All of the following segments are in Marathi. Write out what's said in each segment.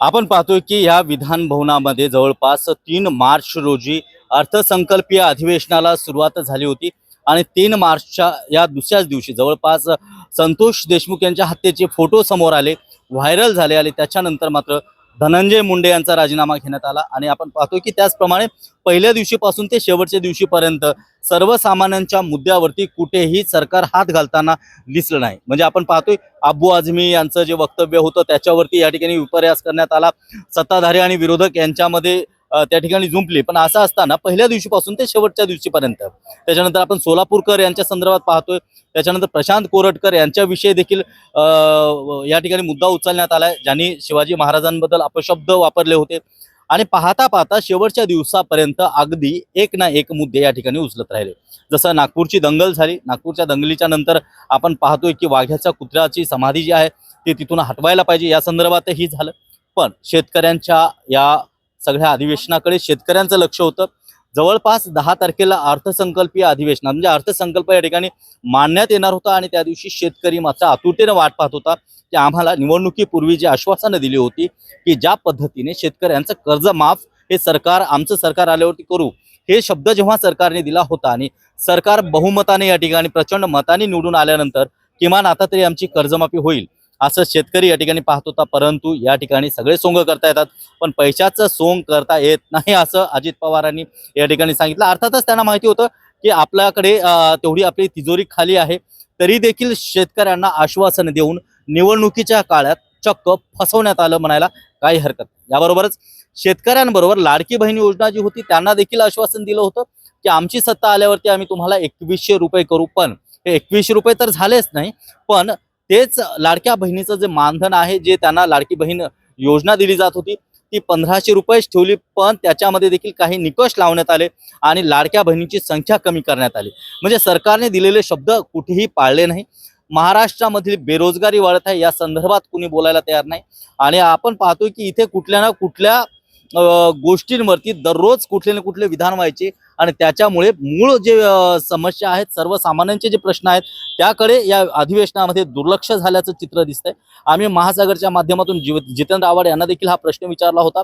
आपण पाहतोय की या विधान भवनामध्ये जवळपास तीन मार्च रोजी अर्थसंकल्पीय अधिवेशनाला सुरुवात झाली होती आणि तीन मार्चच्या या दुसऱ्याच दिवशी जवळपास संतोष देशमुख यांच्या हत्येचे फोटो समोर आले व्हायरल झाले आणि त्याच्यानंतर मात्र धनंजय मुंडे यांचा राजीनामा घेण्यात आला. आणि आपण पाहतो की त्याचप्रमाणे पहिल्या दिवशीपासून ते शेवटच्या दिवशीपर्यंत सर्वसामान्यांच्या मुद्द्यावरती कुठेही सरकार हात घालताना दिसलं नाही. म्हणजे आपण पाहतोय अब्बू आझमी यांचं जे वक्तव्य होतं त्याच्यावरती या ठिकाणी विपर्यास करण्यात आला. सत्ताधारी आणि विरोधक यांच्यामध्ये त्या ठिकाणी झुंपली पण असं असताना पहिल्या दिवशीपासून ते शेवटच्या दिवशीपर्यंत. त्याच्यानंतर आपण सोलापूरकर यांच्या संदर्भात पाहतोय. त्याच्यानंतर प्रशांत कोरटकर यांच्याविषयी देखील या ठिकाणी मुद्दा उचलण्यात आलाय ज्यांनी शिवाजी महाराजांबद्दल अपशब्द वापरले होते. आणि पाहता पाहता शेवटच्या दिवसापर्यंत अगदी एक ना एक मुद्दे या ठिकाणी उचलत राहिले. जसं नागपूरची दंगल झाली. नागपूरच्या दंगलीच्या नंतर आपण पाहतोय की वाघ्याच्या कुत्र्याची समाधी जी आहे ती तिथून हटवायला पाहिजे. या संदर्भातही झालं. पण शेतकऱ्यांच्या या सगळ्या अधिवेशनाकडे शेतकऱ्यांचं लक्ष होतं. जवळपास दहा तारखेला अर्थसंकल्पीय अधिवेशन म्हणजे अर्थसंकल्प या ठिकाणी मांडण्यात येणार होता आणि त्या दिवशी शेतकरी मात्र आतुरतेनं वाट पाहत होता की आम्हाला निवडणुकीपूर्वी जी आश्वासनं दिली होती की ज्या पद्धतीने शेतकऱ्यांचं कर्ज माफ हे सरकार आमचं सरकार आल्यावरती करू. हे शब्द जेव्हा सरकारने दिला होता आणि सरकार बहुमताने या ठिकाणी प्रचंड मताने निवडून आल्यानंतर किमान आता तरी आमची कर्जमाफी होईल. असं शेतकरी या ठिकाणी पाहत होता परंतु या ठिकाणी सगळे सोंग करता येतात. पण पैशाचं सोंग करता येत नाही असं अजित पवारांनी या ठिकाणी सांगितलं. अर्थातच त्यांना माहिती होतं की आपल्याकडे तेवढी आपली तिजोरी खाली आहे. तरी देखील शेतकऱ्यांना आश्वासन देऊन निवडणुकीच्या काळात चक्क फसवण्यात आलं म्हणायला काही हरकत याबरोबरच शेतकऱ्यांबरोबर लाडकी बहीण योजना जी होती त्यांना देखील आश्वासन दिलं होतं की आमची सत्ता आल्यावरती आम्ही तुम्हाला एकवीसशे रुपये करू. पण हे एकवीसशे रुपये तर झालेच नाही पण तेच लाडक्या बहिणीचं जे मानधन आहे जे त्यांना लाडकी बहीण योजना दिली जात होती ती पंधराशे रुपयेच ठेवली पण त्याच्यामध्ये देखील काही निकष लावण्यात आले आणि लाडक्या बहिणीची संख्या कमी करण्यात आली. म्हणजे सरकारने दिलेले शब्द कुठेही पाळले नाही. महाराष्ट्रामधील बेरोजगारी वाढत आहे या संदर्भात कुणी बोलायला तयार नाही. आणि आपण पाहतोय की इथे कुठल्या ना कुठल्या गोष्टींवरती दररोज कुठले ना कुठले विधान व्हायचे आणि त्याच्यामुळे मूळ जे समस्या आहेत सर्वसामान्यांचे जे प्रश्न आहेत त्याकडे या अधिवेशनामध्ये दुर्लक्ष झाल्याचं चित्र दिसतंय. आम्ही महासागरच्या माध्यमातून जिव जितेंद्र आव्हाड यांना देखील हा प्रश्न विचारला होता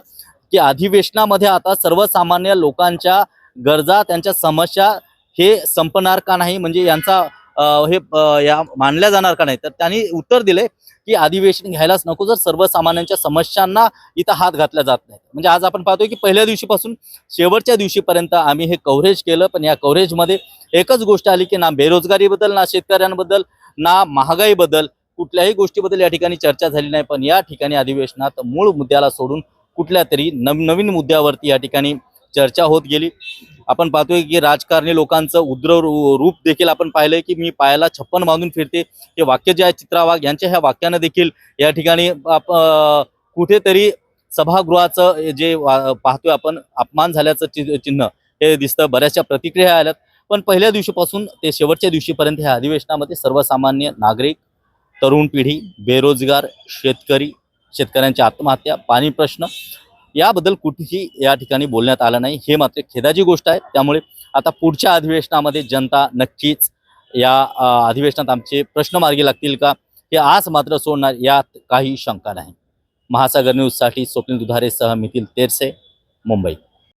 की अधिवेशनामध्ये आता सर्वसामान्य लोकांच्या गरजा त्यांच्या समस्या हे संपणार का नाही? म्हणजे यांचा हे या मानल्या जाणार का नाही? तर त्यांनी उत्तर दिले की अधिवेशन घ्यायलाच नको जर सर्वसामान्यांच्या समस्यांना इथं हात घातला जात नाही म्हणजे आज आपण पाहतोय की पहिल्या दिवशीपासून शेवटच्या दिवशीपर्यंत आम्ही हे कव्हरेज केलं पण या कव्हरेजमध्ये एकच गोष्ट आली की ना बेरोजगारीबद्दल ना शेतकऱ्यांबद्दल ना महागाईबद्दल कुठल्याही गोष्टीबद्दल या ठिकाणी चर्चा झाली नाही. पण या ठिकाणी अधिवेशनात मूळ मुद्द्याला सोडून कुठल्या तरी नव नवीन मुद्द्यावरती या ठिकाणी चर्चा होत गेली. आपण पाहतोय की राजकारणी लोकांचं उद्र रूप देखील आपण पाहिलंय की मी पायाला छप्पन बांधून फिरते. हे वाक्य जे आहे चित्रा वाघ यांच्या ह्या वाक्यानं देखील या ठिकाणी आप- कुठेतरी सभागृहाचं जे पाहतोय आपण अपमान झाल्याचं चिन्ह हे दिसतं. बऱ्याचशा प्रतिक्रिया आल्यात. पण पहिल्या दिवशीपासून ते शेवटच्या दिवशीपर्यंत ह्या अधिवेशनामध्ये सर्वसामान्य नागरिक तरुण पिढी बेरोजगार शेतकरी शेतकऱ्यांच्या आत्महत्या पाणी प्रश्न याबद्दल कुठेही या ठिकाणी बोलण्यात आलं नाही. हे मात्र खेदाची गोष्ट आहे. त्यामुळे आता पुढच्या अधिवेशनामध्ये जनता नक्कीच या अधिवेशनात आमचे प्रश्न मार्गी लागतील का? हे आज मात्र सोडणार यात काही शंका नाही. महासागर न्यूजसाठी स्वप्नील दुधारेसह मितील तेरसे मुंबई.